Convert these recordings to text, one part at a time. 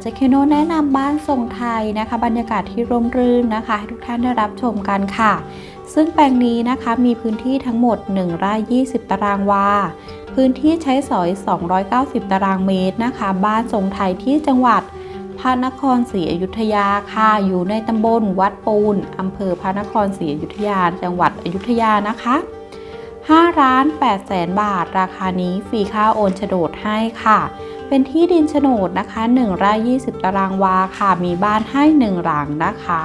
เจคโนแนะนำบ้านทรงไทยนะคะ บรรยากาศที่ร่มรื่นนะคะ ให้ทุกท่านได้รับชมกันค่ะ ซึ่งแปลงนี้นะคะมีพื้นที่ทั้งหมด1ไร่20 ตารางวาพื้นที่ใช้สอย 290 ตารางเมตรนะคะ บ้านทรงไทยที่จังหวัดพระนครศรีอยุธยาค่ะอยู่ในตำบลวัดปูนอำเภอพระนครศรีอยุธยา จังหวัดอยุธยานะคะ 5ล้าน8แสนบาท ราคานี้ฟรีค่าโอนโฉนดให้ค่ะ เป็นที่ดินโฉนดนะคะ1ไร่20 ตารางวาค่ะ มีบ้านให้ 1 หลังนะคะ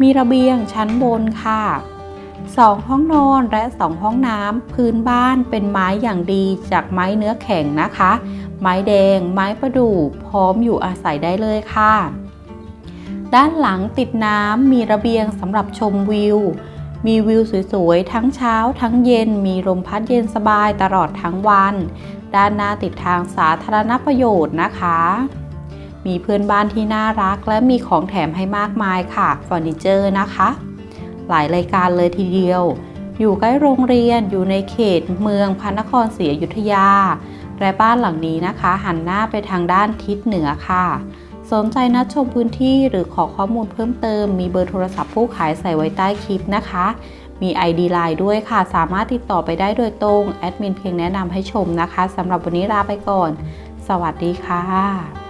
มีระเบียงชั้นบนค่ะ 2 ห้องนอนและ 2 ห้องน้ำพื้นบ้านเป็นไม้อย่างดีจากไม้เนื้อแข็งนะคะ ไม้แดง ไม้ประดู่พร้อมอยู่อาศัยได้เลยค่ะ ด้านหลังติดน้ำมีระเบียงสำหรับชมวิว มีวิวสวยๆ ทั้งเช้าทั้งเย็น มีลมพัดเย็นสบายตลอดทั้งวัน ด้านหน้าติดทางสาธารณประโยชน์นะคะ มีเพื่อนบ้านที่น่ารัก และมีของแถมให้มากมายค่ะเฟอร์นิเจอร์นะคะ หลายรายการเลยทีเดียว อยู่ใกล้โรงเรียนอยู่ในเขตเมืองพระนครศรีอยุธยาและบ้านหลังนี้นะคะ หันหน้าไปทางด้านทิศเหนือค่ะ สนใจนัดชมพื้นที่หรือขอข้อมูลเพิ่มเติม มีเบอร์โทรศัพท์ผู้ขายใส่ไว้ใต้คลิปนะคะ มี ID Line ด้วยค่ะ สามารถติดต่อไปได้โดยตรง แอดมินเพียงแนะนำให้ชมนะคะสำหรับวันนี้ลาไปก่อน สวัสดีค่ะ